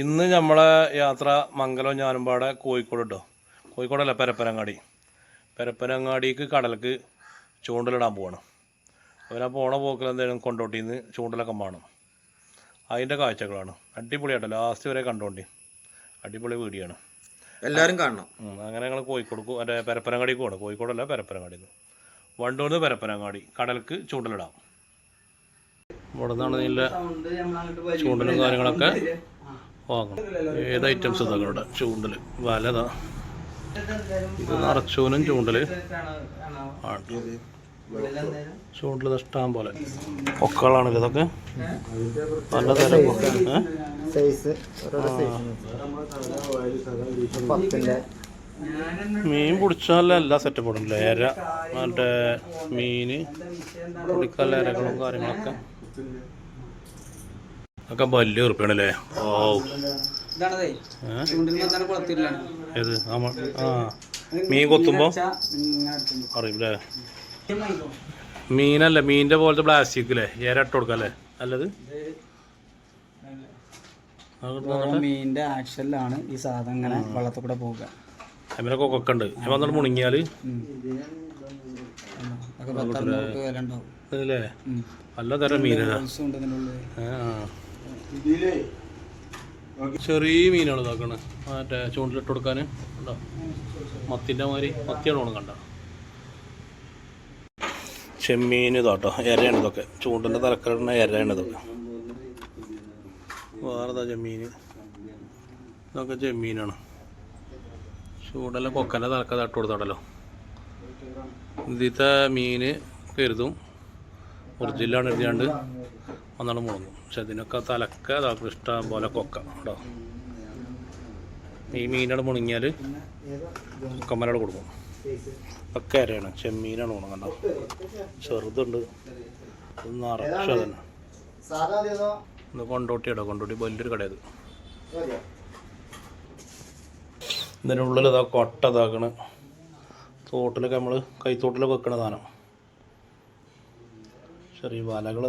ഇന്ന് നമ്മളെ യാത്ര മംഗലം ഞാനുംപാടെ കോഴിക്കോട് കേട്ടോ കോഴിക്കോടല്ല പരപ്പനങ്ങാടി. പരപ്പനങ്ങാടിക്ക് കടലക്ക് ചൂണ്ടലിടാൻ പോവാണ്. അവനാ പോണ പോക്കിൽ എന്തെങ്കിലും കൊണ്ടോട്ടിന്ന് ചൂണ്ടലൊക്കെ വേണം അതിന്റെ കാഴ്ചകളാണ്. അടിപൊളിയാട്ടോ ലാസ്റ്റ് വരെ കണ്ടോണ്ടി. അടിപൊളി വീടിയാണ് എല്ലാവരും കാണണം. അങ്ങനെ ഞങ്ങൾ കോഴിക്കോട് എന്റെ മറ്റേ പരപ്പനങ്ങാടിക്ക് പോകണം കോഴിക്കോടല്ല പരപ്പനങ്ങാടി നിന്ന് വണ്ടൂർന്ന് പരപ്പനങ്ങാടി കടൽക്ക് ചൂണ്ടലിടാം. ഇവിടെ നിന്നാണ് ചൂണ്ടലും കാര്യങ്ങളൊക്കെ വാങ്ങണം ഏത് ഐറ്റംസ് ഇവിടെ ചൂണ്ടൽ വലതാ. ഇത് നിറച്ചൂനും ചൂണ്ടൽ ആണ് ചൂണ്ടൽ ഇഷ്ടം പോലെ. ഒക്കളാണല്ലോ ഇതൊക്കെ. നല്ല തരം മീൻ പിടിച്ചാൽ എല്ലാ സെറ്റപ്പ് ഉണ്ടല്ലോ ഏര മറ്റേ മീന് പിടിക്കാനുള്ള ഇരകളും കാര്യങ്ങളൊക്കെ. ഒക്കെ വലിയ ഉറപ്പാണല്ലേ ഓ ഏത്? ആ ആ. മീൻ കൊത്തുമ്പോൾ അറിയില്ലേ. മീനല്ല മീനിന്റെ പോലത്തെ പ്ലാസ്റ്റിക് അല്ലേ ഏറെ ഇട്ട് കൊടുക്കല്ലേ അല്ലേ? അല്ലത് മീനിന്റെ ആക്ഷനിലാണ് ഈ സാധനം ഇങ്ങനെ വെള്ളത്തിൽ കൂടെ പോവുക. അതിനൊക്കെ കൊക്കൊക്കെ ഉണ്ട്. ഞാൻ വന്നിട്ട് ഉണ്ടാവും. അല്ലേ? നല്ല തരം മീനാ. ആ. ചെറിയ മീനാണ് ഇതാക്കണേ. മറ്റേ ചൂണ്ടിലിട്ട് കൊടുക്കാൻ ഉണ്ടോ മത്തിന്റെ മാതിരി. മത്തിയാണ് കണ്ട ചെമ്മീൻ ഇതാട്ടോ. ഇരയാണ് ഇതൊക്കെ. ചൂണ്ടിന്റെ തലക്കറിന് ഇരയാണ് ഇതൊക്കെ. വേറെതാ ചെമ്മീൻ ഇതൊക്കെ ചെമ്മീനാണ്. ചൂടല്ല കൊക്കന്റെ തലക്ക തട്ട് കൊടുത്തോടല്ലോ ഇതിത്തെ മീൻ കരുതും. ഒറിജിനലാണ് എഴുതിയാണ്ട്. ഒന്നാണ് മുളങ്ങും പക്ഷെ ഇതിനൊക്കെ തലക്ക ഇതാക്കും. ഇഷ്ടം പോലെ കൊക്ക കേട്ടോ ഈ മീനാണ് മുണങ്ങിയാൽ കൊക്കമ്മലോട് കൊടുക്കും. ഒക്കെ അരയാണ്. ചെമ്മീനാണ് ഉണങ്ങണ്ട ചെറുതുണ്ട്. നിറച്ച തന്നെ. ഇത് കൊണ്ടോട്ടിയാടോ കൊണ്ടോട്ടി വലിയൊരു കടയത് ഇതിന്റെ ഉള്ളിൽ ഇതാ കൊട്ട ഇതാക്കണ്. തോട്ടിലൊക്കെ നമ്മൾ കൈത്തോട്ടിലൊക്കെ വെക്കണ സാധനം. ചെറിയ വലകൾ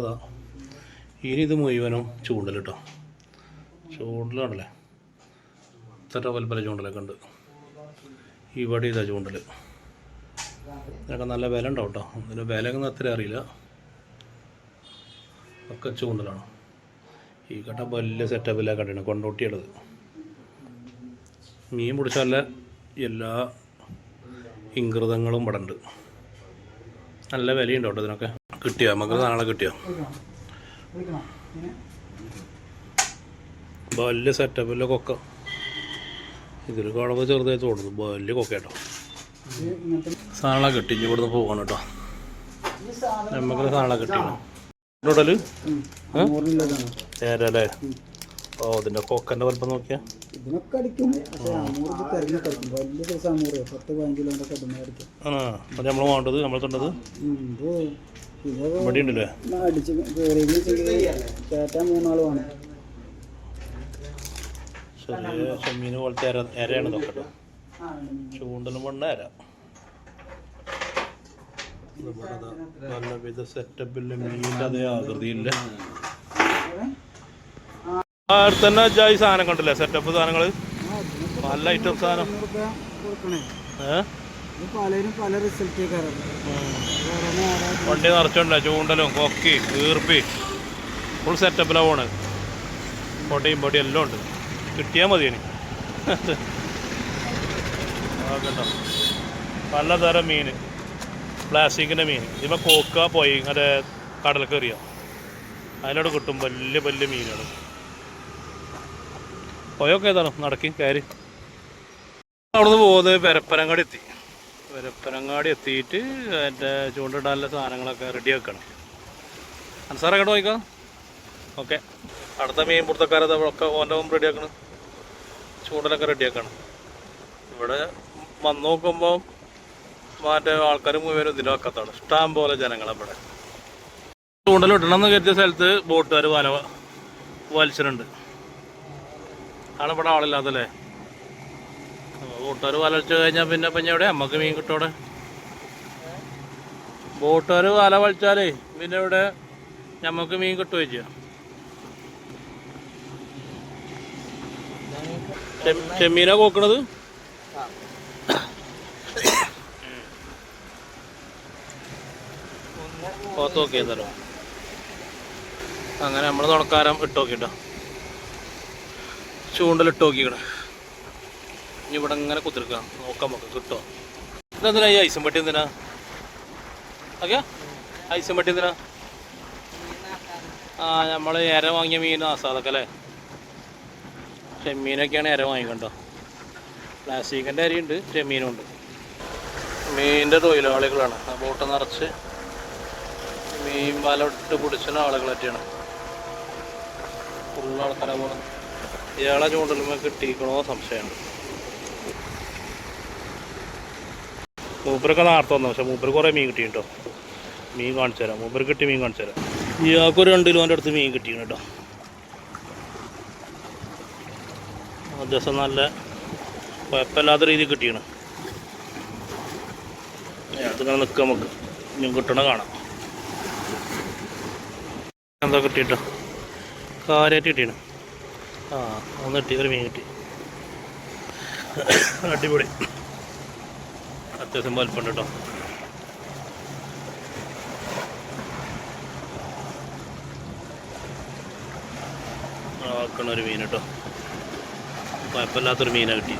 ഇനി ഇത് മുഴുവനും ചൂണ്ടൽ കേട്ടോ ചൂണ്ടലാണല്ലേ? ഇത്ര വലുപ്പല ചൂണ്ടലൊക്കെ ഉണ്ട്. ഇവിടെ ഇതാ ചൂണ്ടൽ ഇതിനൊക്കെ നല്ല വില ഉണ്ടാവും കേട്ടോ ഇതിന് വിലയൊന്നും അത്ര അറിയില്ല. ഒക്കെ ചൂണ്ടലാണ്. ഈ കട്ട വലിയ സെറ്റപ്പിലെ കടയാണ് കൊണ്ടോട്ടിയുള്ളത്. മീൻ പിടിച്ചാല എല്ലാ ഇംഗൃതങ്ങളും ഇവിടെ ഉണ്ട് നല്ല വിലയുണ്ടോ കേട്ടോ ഇതിനൊക്കെ. കിട്ടിയോ? നമുക്ക് നാളെ കിട്ടിയോ? വലിയ സെറ്റപ്പില്ല കൊക്ക. ഇതിൽ കാണുമ്പോൾ ചെറുതായി തോന്നുന്നു. വലിയ കൊക്കേട്ടോ സാധനങ്ങളെ കിട്ടി ഇനി ഇവിടുന്ന് പോകണം കേട്ടോ. നമുക്ക് സാധനങ്ങളെ കിട്ടിയാണ് നൂറിനുള്ളതാണ് ഏരല്ലേ ഓ ഇതിന്റെ കൊക്കന്റെ വലുപ്പം നോക്കിയാ. ആ അത് നമ്മൾ വേണ്ടത്? നമ്മൾ തൊണ്ടത് ഇവിടെ ഉണ്ടല്ലേ അടിച്ച് കയറി കയറ്റാൻ മൂന്നാൾ വേണം. ചെറിയ പോലത്തെ ചൂണ്ടലും കൊണ്ട് ഇവിടെ നല്ല വിധ സെറ്റപ്പില്ല മീനിന്റെ അതേ ആകൃതിയില്ല? തന്നെ ജായി സാധനം കണ്ടില്ലേ? സെറ്റപ്പ് സാധനങ്ങൾ നല്ല ഐറ്റം സാധനം. ഏഹ് റിസൾട്ട് വണ്ടി നിറച്ചുണ്ടല്ലോ ചൂണ്ടലും കൊക്കി കീർപ്പി ഫുൾ സെറ്റപ്പിലാണ് പോണ് പൊടിയും പൊടിയും എല്ലാം ഉണ്ട്. കിട്ടിയാൽ മതി ഇനി. കേട്ടോ പലതരം മീൻ. പ്ലാസ്റ്റിക്കിന്റെ മീൻ. ഇതിപ്പോൾ കോക്ക പോയി ഇങ്ങനെ കടൽ കയറിയ അതിനോട് കിട്ടും വലിയ വലിയ മീനുകൾ പോയൊക്കെ ഏതാണ് നടക്കി കയറി. അവിടുന്ന് പോകുന്നത് പെരപ്പനങ്ങാടി എത്തി. പെരപ്പനങ്ങാടി എത്തിയിട്ട് എന്റെ ചൂണ്ടിടാനുള്ള സാധനങ്ങളൊക്കെ റെഡി ആക്കണം അൻസാർ കേട്ടോ നോക്കാം ഓക്കെ. അടുത്ത മീൻ പുറത്തക്കാരത് ഒക്കെ ഓന്റെ മുമ്പ് റെഡി ആക്കണം ചൂണ്ടലൊക്കെ റെഡി ആക്കണം ഇവിടെ വന്ന് നോക്കുമ്പോൾ മറ്റേ ആൾക്കാർ മൂവരും ഇതിന്റെ വക്കത്താണ് ഇഷ്ടം പോലെ ജനങ്ങളെ ഇടണം എന്ന് കരുതിയ സ്ഥലത്ത് ബോട്ടുകാർ വല വലിച്ചിട്ടുണ്ട്. ആളിവിടെ ആളില്ലാത്തല്ലേ? ബോട്ടുകാർ വല വലിച്ചു കഴിഞ്ഞാൽ പിന്നെ പിന്നെ എവിടെ? നമുക്ക് മീൻ കിട്ടോടെ? അവിടെ ബോട്ടുകാർ വല വലിച്ചാലേ പിന്നെ ഇവിടെ നമുക്ക് മീൻ കിട്ടുകയും ചെയ്യാം. ചെമ്മീനാ കോക്കണത്? പോത്ത് നോക്കിയതല്ലോ അങ്ങനെ നമ്മൾ തുണക്കാരം ഇട്ടോക്കിട്ടോ നോക്കിട്ടോ. ചൂണ്ടലിട്ട് നോക്കിക്കണേ. ഇനി ഇവിടെ ഇങ്ങനെ കുത്തിരിക്കാം? നോക്കാം നമുക്ക് കിട്ടോ? ഇതെന്തിനാ ഈ ഐസും പട്ടി എന്തിനാ? ഓക്കെ ഐസും പട്ടി എന്തിനാ? ആ നമ്മൾ ഇര വാങ്ങിയ മീൻ ആസാദൊക്കെ അല്ലേ? ചെമ്മീനൊക്കെയാണ് ഇര വാങ്ങിക്കണ്ടോ? പ്ലാസ്റ്റിക്കിന്റെ അരിയുണ്ട് ചെമ്മീനും ഉണ്ട്. മീനിന്റെ തൊഴിലാളികളാണ്. ആ ബോട്ട് നിറച്ച് മീൻ വലട്ട് പിടിച്ചിന് ആളുകളൊക്കെയാണ്. ഫുള്ള് ആൾക്കാരെ പോകണം ഇയാളെ ചൂണ്ടലുമ്പോൾ കിട്ടിക്കണോ സംശയമുണ്ട് മൂപ്പരൊക്കെ നേരത്തെ വന്നു പക്ഷെ മൂപ്പര് കുറേ മീൻ കിട്ടി കേട്ടോ മീൻ കാണിച്ചു തരാം. മൂപ്പര് കിട്ടി മീൻ കാണിച്ചു തരാം. ഇയാൾക്ക് ഒരു രണ്ട് കിലോന്റെ അടുത്ത് മീൻ കിട്ടി കേട്ടോ. അത്യാവശ്യം നല്ല കുഴപ്പമില്ലാത്ത രീതിയിൽ കിട്ടിയാണ്. അതിങ്ങനെ നിൽക്കാം നമുക്ക്. ഇനി കിട്ടണ കാണാം. എന്താ കിട്ടിയിട്ടോ? കാര്യമായിട്ട് കിട്ടിയാണ് ആ ഒന്ന് കിട്ടി ഒരു മീൻ കിട്ടി. അടിപൊളി. അത്യാവശ്യം വലിപ്പമുണ്ട് കേട്ടോ. ഒരു മീൻ കേട്ടോ. കുഴപ്പമില്ലാത്തൊരു മീനാണ് കിട്ടി.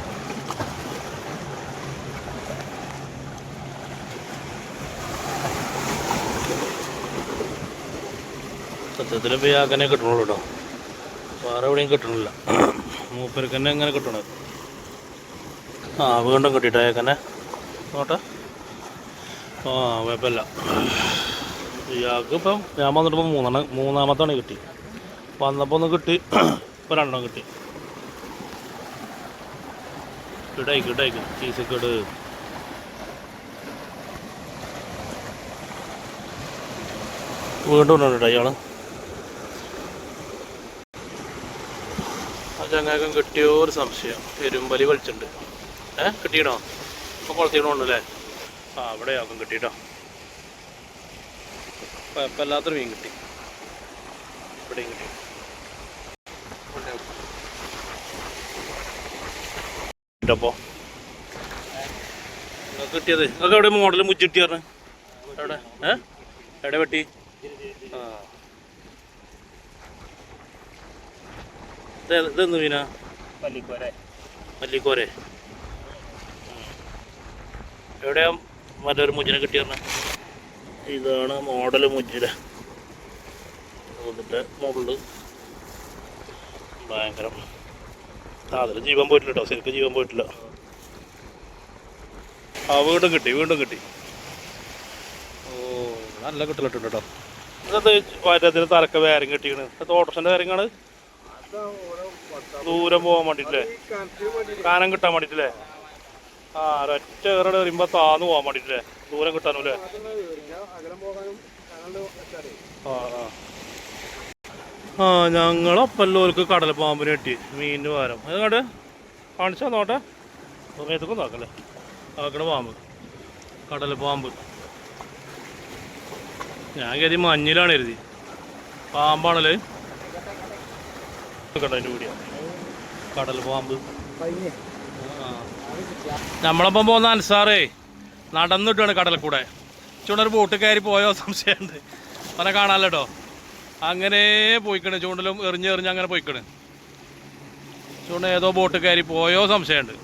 സത്യത്തിൽ ഇപ്പോൾ ആക്കനെ കിട്ടണുള്ളൂ കേട്ടോ. വേറെ എവിടെയും കിട്ടണില്ല. മൂപ്പർക്ക് തന്നെ എങ്ങനെ കിട്ടണത്. ആ വീണ്ടും കിട്ടിയിട്ടോ ഏക്കനെ നോട്ടെ ആ കുഴപ്പമില്ല. ഇയാൾക്ക് ഇപ്പം ഞാൻ വന്നിട്ടിപ്പോൾ മൂന്നെണ്ണം മൂന്നാമത്താണ് കിട്ടി. വന്നപ്പോൾ ഒന്ന് കിട്ടി ഇപ്പോൾ രണ്ടെണ്ണം കിട്ടി. ഇടയ്ക്ക് ഇടയ്ക്ക് ചീസ് കിട് വീണ്ടും ഉണ്ടോ ഇയാൾ. ആ ചങ്ങാക്കം കിട്ടിയോ ഒരു സംശയം. പെരുമ്പലി വലിച്ചിട്ടുണ്ട്. ഏ കിട്ടിയണോ ഇപ്പൊ അല്ലേ ആ അവിടെ ആക്കും കിട്ടിട്ടോ. കുഴപ്പമില്ലാത്തൊരു മീൻ കിട്ടി. ഇവിടെയും കിട്ടി. കിട്ടപ്പോ കിട്ടിയത്? നിങ്ങൾക്ക് എവിടെ മോഡൽ മുച്ചിട്ടി പറഞ്ഞ? എവിടെ? ഏ? എവിടെ വെട്ടി? ആ. ഇത് ഇതെന്ത് മീനാ? മല്ലിക്കോരെ മല്ലിക്കോരെ എവിടെയാ മറ്റൊരു മുജിനെ കിട്ടി പറഞ്ഞ? ഇതാണ് മോഡൽ മുജിര എന്നിട്ട് മുകളിൽ ഭയങ്കരം. അതിൽ ജീവൻ പോയിട്ടില്ല കേട്ടോ ശരിക്കും ജീവൻ പോയിട്ടില്ല. ആ വീണ്ടും കിട്ടി വീണ്ടും കിട്ടി. ഓ നല്ല കിട്ടലിട്ടുണ്ട് കേട്ടോ ഇതത് വയറ്റത്തിന് തലക്ക വേരം കിട്ടിയാണ് ഇത് ഓട്ടോസിന്റെ വേരങ്ങാണ് ദൂരം പോകാൻ വേണ്ടിയിട്ടില്ലേ കാനം കിട്ടാൻ വേണ്ടിയിട്ടില്ലേ ആ ഒരൊറ്റ ഏറെ വരുമ്പോ താന്ന് പോകാൻ വേണ്ടിയിട്ടില്ലേ ദൂരം കിട്ടാനും അല്ലേ ആ. ആ ആ ഞങ്ങളപ്പല്ലോർക്ക് കടല പാമ്പിന് കിട്ടി. മീനിന് പകരം. അത് കണ്ട് കാണിച്ചാൽ നോട്ടെ സമയത്തൊക്കെ നോക്കല്ലേ ആക്കണ പാമ്പ്. കടല പാമ്പ്. ഞാൻ കരുതി മഞ്ഞിലാണ് കരുതി. പാമ്പാണല്ലേ? കണ്ടോ കൂടിയാണ് വീഡിയോ കടൽ പാമ്പ്. കഴിഞ്ഞേ നമ്മളപ്പം പോകുന്ന അൻസാറേ നടന്നിട്ടാണ് കടൽ കൂടെ ചുണർ ബോട്ട് കയറി പോയോ? സംശയമുണ്ട്. അവനെ കാണാമല്ലോ അങ്ങനെ പോയിക്കണ് ചൂണ്ടലും എറിഞ്ഞ് എറിഞ്ഞ് അങ്ങനെ പോയിക്കണ്. ചൂണ്ട ഏതോ ബോട്ട് കയറി പോയോ? സംശയമുണ്ട്.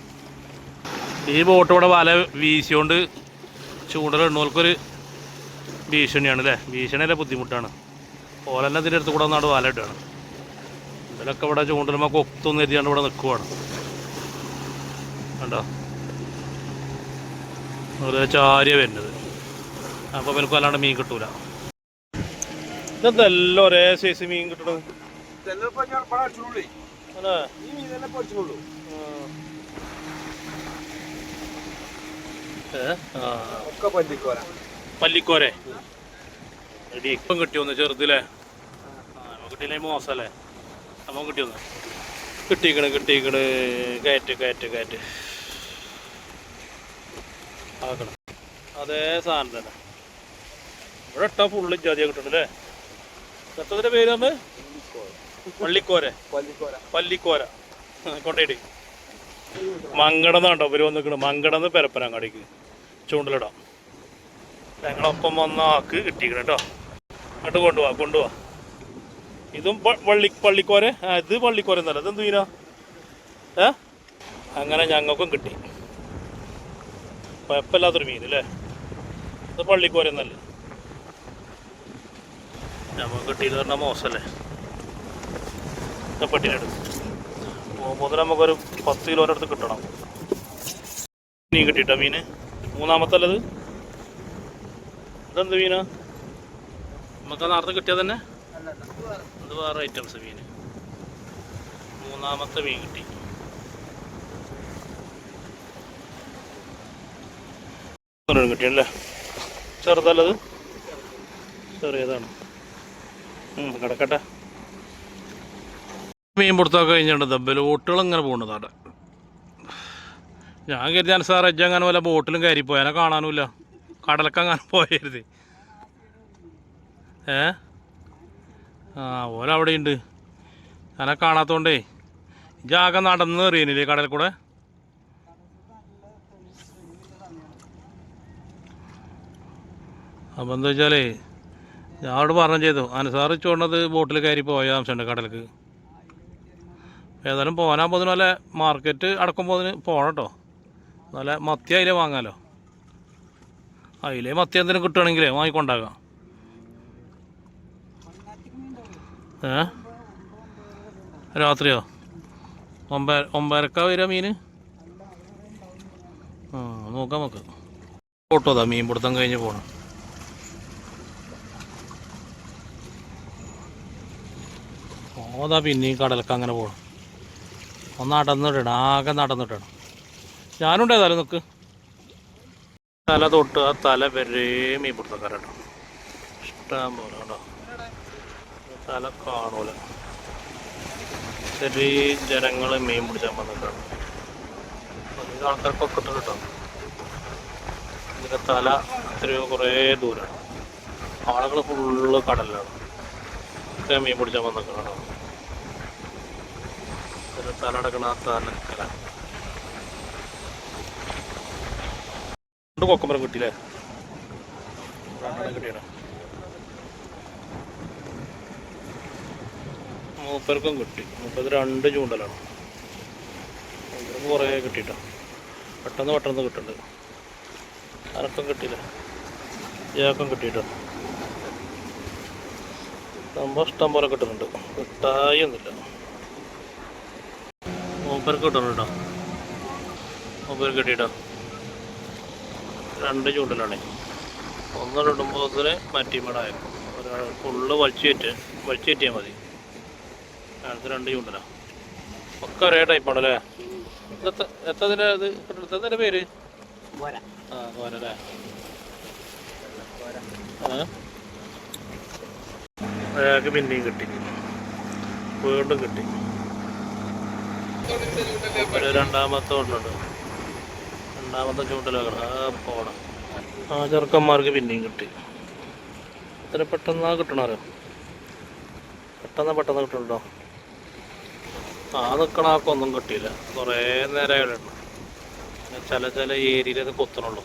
ഈ ബോട്ട് ഇവിടെ വല വീശിയോണ്ട് ചൂണ്ടൽ എണ്ണൂൽക്കൊരു ഭീഷണിയാണ് അല്ലേ ഭീഷണിയല്ലേ ബുദ്ധിമുട്ടാണ്. ഓലെന്നെ ഇതിന്റെ അടുത്ത് കൂടെ വന്നാണ് വല ഇട്ടാണ് ഇതിലൊക്കെ ഇവിടെ ചൂണ്ടലുമ്പോൾ കൊത്തൊന്നും ഇവിടെ നിൽക്കുവാണ്. കണ്ടോ? ഒരു ചാരിയ വരുന്നത്. അപ്പോൾ എനിക്ക് അല്ലാണ്ട് മീൻ കിട്ടൂല. ഇതെല്ലാം ഒരേ സൈസ് മീൻ കിട്ടണം. പല്ലിക്കോരെ. ഇപ്പം കിട്ടിയൊന്ന് ചെറുതില്ലേ കിട്ടിയില്ലേ മോശമല്ലേ? നമുക്ക് കിട്ടിയൊന്ന്? കിട്ടിക്കണ് കിട്ടിക്കണ് കയറ്റ് കയറ്റ് കയറ്റ്. ആക്കണം. അതേ സാധനം തന്നെ. ഇവിടെ ഇട്ടാ ഫുള്ള് ജാതിയാ കിട്ടണല്ലേ ചട്ടത്തിന്റെ പേര് ഒന്ന് പള്ളിക്കോര. പള്ളിക്കോര. കൊണ്ടേടി മങ്കടന്നാണ്ടോ ഇവർ വന്നിക്കണ് മങ്കടന്ന് പെരപ്പനങ്ങാടിക്ക്. ചൂണ്ടലിടാം. ഞങ്ങളൊപ്പം വന്ന ആക്ക് കിട്ടിക്കണം കേട്ടോ. അങ്ങോട്ട് കൊണ്ടുപോവാ കൊണ്ടുപോവാ ഇതും പള്ളി പള്ളിക്കോര? ഇത് പള്ളിക്കോര എന്നല്ല. ഇതെന്ത് മീനാ? ഏ? അങ്ങനെ ഞങ്ങൾക്കും കിട്ടി. കുഴപ്പമില്ലാത്തൊരു മീൻ അല്ലേ ഇത് പള്ളിക്കോര എന്നല്ല നമുക്ക് കിട്ടിയത് പറഞ്ഞാൽ മോശമല്ലേ പട്ടിനെടുത്ത് പോകുമ്പോൾ നമുക്കൊരു പത്ത് കിലോ അടുത്ത് കിട്ടണം. മീൻ കിട്ടിയിട്ട മീന്? മൂന്നാമത്തെ അല്ലത് ഇതെന്ത് മീനാ? നമുക്ക് നേരത്തെ കിട്ടിയത് തന്നെ? ഇത് വേറെ ഐറ്റംസ് മീന്. മൂന്നാമത്തെ മീൻ കിട്ടി. ഒരെണ്ണം കിട്ടിയല്ലേ? ചെറുതല്ലത്? ചെറിയതാണ്. കിടക്കട്ടെ. മീൻ പിടുത്തമൊക്കെ കഴിഞ്ഞിട്ട് ദബ്ബൽ ബോട്ടുകൾ അങ്ങനെ പോകുന്നതാണ് ഞാൻ കരുതിയാണ് സാർ അജ്ജ അങ്ങനെ വല്ല ബോട്ടിലും കയറിപ്പോയാനെ കാണാനുമില്ല. കടലൊക്കെ അങ്ങനെ പോയരുത്. ഏ? ആ ഓരവിടെയുണ്ട്. അതിനെ കാണാത്തോണ്ടേ. ജാഗം നടന്ന് എറിയണില്ലേ കടൽ കൂടെ അപ്പം എന്താ വെച്ചാലേ അവിടെ പറഞ്ഞു ചെയ്തു. അനുസാറ് ചോണ്ടത് ബോട്ടിൽ കയറി പോയ ആവശ്യമുണ്ട് കടലിക്ക്. ഏതായാലും പോകാൻ പോകുന്ന നല്ല മാർക്കറ്റ് അടക്കുമ്പോൾ അതിന് പോകണം കേട്ടോ. നല്ല മത്തി അതിലെ വാങ്ങാമല്ലോ അതിലെ മത്തി എന്തെങ്കിലും കിട്ടുകയാണെങ്കിലേ വാങ്ങിക്കൊണ്ടാകാം. ഏ? രാത്രിയോ? ഒമ്പ ഒമ്പരക്ക വരിക മീൻ ആ നോക്കാം നമുക്ക്. ഫോട്ടോ അതാ മീൻ പിടുത്തം കഴിഞ്ഞ് പോകണം ഓതാ പിന്നെയും കടലൊക്കെ അങ്ങനെ പോകണം ഒന്ന് നടന്നിട്ടാണ് ആകെ നടന്നിട്ടാണ് ഞാനുണ്ട് തല നിൽക്ക് തല തൊട്ട് ആ തല വരെ മീൻ പിടുത്തക്കാരട്ടോ. ഇഷ്ടം പോലെ കേട്ടോ തല കാണൂല. ചെറിയ ജനങ്ങൾ മീൻ പിടിച്ചാൽ വന്നിട്ടാണ്. അധികം ആൾക്കാർക്കൊക്കെ കിട്ടും കേട്ടോ. ഇതിന്റെ തല എത്രയോ കുറേ ദൂരമാണ് ആളുകൾ ഫുള്ള് കടലിലാണ്. ഇത്രയും മീൻ പിടിച്ചാൽ വന്നിട്ടാണ്. രണ്ട് കൊക്കമ്പരം കിട്ടിയില്ലേ മൂപ്പർക്കും കിട്ടി മൂപ്പത് രണ്ട് ചൂണ്ടലാണ് മൂപ്പർക്ക് കുറേ കിട്ടിയിട്ടോ പെട്ടെന്ന് പെട്ടെന്ന് കിട്ടുന്നുണ്ട് ആർക്കും കിട്ടിയില്ല ഇയാൾക്കും കിട്ടിയിട്ടോ സംഭവം ഇഷ്ടം പോലെ കിട്ടുന്നുണ്ട് കിട്ടായി ഒന്നുമില്ല മൂപ്പർക്ക് കിട്ടുന്നുണ്ട് കേട്ടോ. മൂപ്പർക്ക് കിട്ടിയിട്ടോ. രണ്ട് ചൂണ്ടലാണേ. ഒന്ന് ഇടുമ്പോൾ അതിന് മറ്റിമടായേക്കും ഒരാൾ ഫുള്ള് വലിച്ചേറ്റ് വലിച്ചേറ്റിയാൽ മതി. അടുത്ത് രണ്ട് ചൂണ്ടല. ഒക്കെ ഒരേ ടൈപ്പാണല്ലേ എത്തതിന്റെ ഇത് എത്തതിന്റെ പേര്? ആ പോരല്ലേ അയാൾക്ക് പിന്നെയും കിട്ടി. വീണ്ടും കിട്ടി. ഒരു രണ്ടാമത്തെ ഉണ്ട് രണ്ടാമത്തെ ചൂണ്ടലാക്കണം ആ പോണം. ആ ചെറുക്കന്മാർക്ക് പിന്നെയും കിട്ടി. ഇത്ര പെട്ടെന്നാ കിട്ടണമല്ലോ പെട്ടെന്ന് പെട്ടെന്ന് കിട്ടണല്ലോ ആ നിൽക്കണ ആക്കൊന്നും കിട്ടിയില്ല. കുറേ നേരം ചില ചില ഏരിയയിൽ അത് കൊത്തണുള്ളൂ.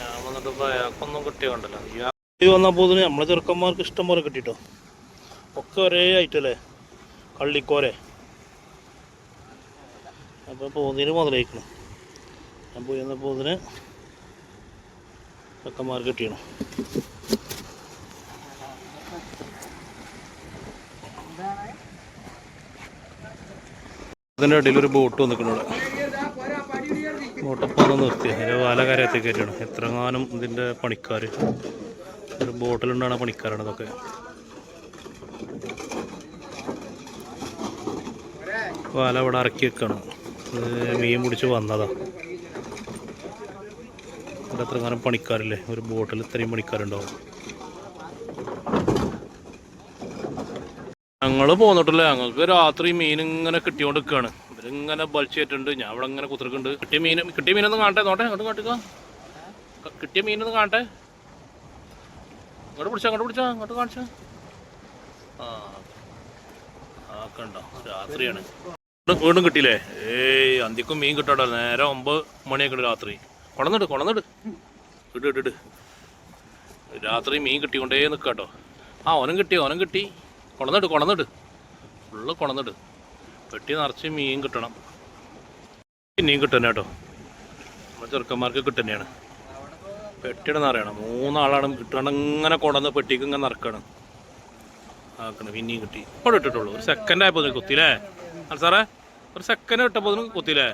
ഞാൻ വന്നിട്ട് അയാൾക്കൊന്നും കിട്ടിയ കണ്ടല്ലോ. ഇയാൾ വന്നപ്പോൾ നമ്മളെ ചെറുക്കന്മാർക്ക് ഇഷ്ടം പോലെ കിട്ടിട്ടോ. ഒക്കെ ഒരേ ആയിട്ടല്ലേ കള്ളിക്കോരെ. അപ്പോൾ പോകുന്നതിന് മുതലേക്കണം. ഞാൻ പോയി വന്നപ്പോൾ ഇതിന് ചക്കന്മാർ കിട്ടിയണം. അതിന്റെ ഇടയിൽ ഒരു ബോട്ട് വന്നിട്ടുണ്ട് ബോട്ടപ്പാന്ന് നിർത്തി. അതിന്റെ വാല കയറ്റണം എത്രങ്ങാനും ഇതിന്റെ പണിക്കാർ ഒരു ബോട്ടിലുണ്ടാണ് പണിക്കാരാണ് ഇതൊക്കെ. വാല അവിടെ ഇറക്കി വെക്കണം. മീൻ പിടിച്ച് വന്നതാ. ഇവിടെ നേരം പണിക്കാരില്ലേ? ഒരു ബോട്ടിൽ ഇത്രയും പണിക്കാരുണ്ടാവും. ഞങ്ങൾ പോന്നിട്ടില്ല. ഞങ്ങൾക്ക് രാത്രി മീൻ ഇങ്ങനെ കിട്ടിയോണ്ട് നിൽക്കുകയാണ് ഇവരിങ്ങനെ വലിച്ചേറ്റുണ്ട് ഞാൻ ഇവിടെ ഇങ്ങനെ കുത്തിരിക്കുന്നുണ്ട്. കിട്ടിയ മീൻ കിട്ടിയ മീനൊന്നും കാണട്ടെ. നോട്ടെ അങ്ങോട്ട് കാട്ടുക കിട്ടിയ മീനൊന്നും കാണട്ടെ. അങ്ങോട്ട് പിടിച്ചാ അങ്ങോട്ട് പിടിച്ചാ അങ്ങോട്ട് കാണിച്ചാ. ആ ആ കണ്ടോ? രാത്രിയാണ്. വീണ്ടും- കിട്ടിയില്ലേ? ഏയ് അന്തിക്കും മീൻ കിട്ടാടോ നേരെ ഒമ്പത് മണിയൊക്കെ ഉണ്ട് രാത്രി. കൊണന്നിട്ട് കൊണന്നിട്ട് ഇട് ഇട് ഇട്. രാത്രി മീൻ കിട്ടി കിട്ടിക്കൊണ്ടേ നിൽക്കാട്ടോ ആ ഒനം കിട്ടി ഒനം കിട്ടി. കൊണന്നിട്ട് കൊണന്നിട്ട് ഫുള്ള് കൊണന്നിട്ട് പെട്ടി നിറച്ച് മീൻ കിട്ടണം. മീൻ കിട്ടുന്നെ കേട്ടോ. നമ്മുടെ ചെറുക്കന്മാർക്ക് കിട്ടുന്നതാണ് പെട്ടിയുടെ നിറയണം. മൂന്നാളാണ് കിട്ടണം ഇങ്ങനെ കൊണ്ടുവന്ന് പെട്ടിക്ക് ഇങ്ങനെ നിറക്കണം. ആക്കണം പിന്നെയും കിട്ടി. ഇവിടെ ഇട്ടിട്ടുള്ളൂ. ഒരു സെക്കൻഡ് ആയപ്പോൾ അല്ല സാറേ ഒരു സെക്കൻഡ് ഇട്ടപ്പോൾ കുത്തില്ലേ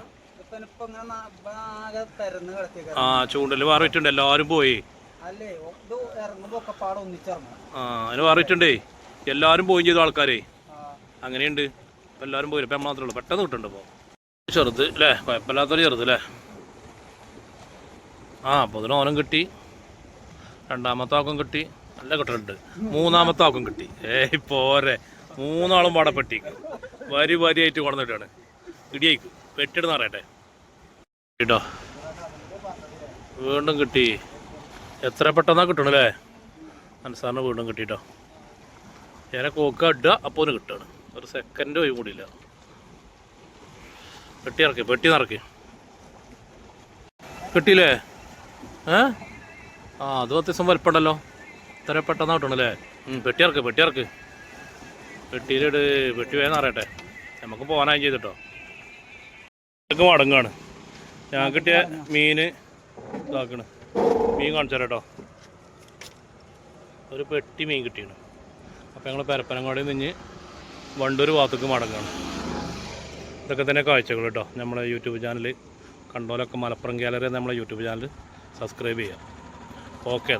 ആ ചൂണ്ടൽ മാറിയിട്ടുണ്ട് എല്ലാരും പോയി. ആ അതിന് മാറിയിട്ടുണ്ടേ എല്ലാരും പോയി ചെയ്തു ആൾക്കാരെ. അങ്ങനെയുണ്ട്. ഇപ്പം എല്ലാവരും പോയി ഇപ്പം മാത്രമേ ഉള്ളൂ. പെട്ടെന്ന് കിട്ടുന്നുണ്ട് ഇപ്പോൾ ചെറുത് അല്ലേ കുഴപ്പമില്ലാത്തൊരു ചെറുത് അല്ലേ ആ അപ്പോൾ അതിന് ഓനം കിട്ടി. രണ്ടാമത്തെ ആക്കും കിട്ടി. നല്ല കിട്ടുന്നുണ്ട് മൂന്നാമത്തെ ആക്കും കിട്ടി. ഏയ് പോരെ. മൂന്നാളും പാടപ്പെട്ടി വരി വരിയായിട്ട് കൊണ്ടുവന്നിട്ടാണ്. ഇടിയേക്ക് പെട്ടിടുന്ന അറിയട്ടെ കേട്ടോ വീണ്ടും കിട്ടി. എത്ര പെട്ടെന്നാ കിട്ടണല്ലേ? മനസ്സാറിന് വീണ്ടും കിട്ടിട്ടോ. ഞാൻ കോക്ക ഇടുക അപ്പോന്ന് കിട്ടുകയാണ്. ഒരു സെക്കൻഡ് പോയി കൂടിയില്ല പെട്ടി ഇറക്കി പെട്ടി നിറക്കി കിട്ടിയില്ലേ? ഏ? ആ അത് അത്യാവശ്യം വലിപ്പമുണ്ടല്ലോ. ഇത്ര പെട്ടെന്ന് കിട്ടണല്ലേ? പെട്ടി ഇറക്ക് പെട്ടി ഇറക്ക്. പെട്ടിയിലിട് പെട്ടി വേഗം അറിയട്ടെ നമുക്ക് പോകാനായി ചെയ്തിട്ടോ. ഇതൊക്കെ മടങ്ങാണ്. ഞാൻ കിട്ടിയ മീന് ഇതാക്കണ്. മീൻ കാണിച്ചു കേട്ടോ ഒരു പെട്ടി മീൻ കിട്ടിയാണ് അപ്പോൾ ഞങ്ങൾ പരപ്പനങ്ങാടിയിൽ നിന്ന് വണ്ടൂർ ഭാഗത്തേക്ക് മടങ്ങാണ്. ഇതൊക്കെ തന്നെ കാഴ്ചകൾ കേട്ടോ. നമ്മുടെ യൂട്യൂബ് ചാനൽ കണ്ടോലൊക്കെ മലപ്പുറം ഗാലറി നമ്മളെ യൂട്യൂബ് ചാനൽ സബ്സ്ക്രൈബ് ചെയ്യാം ഓക്കെ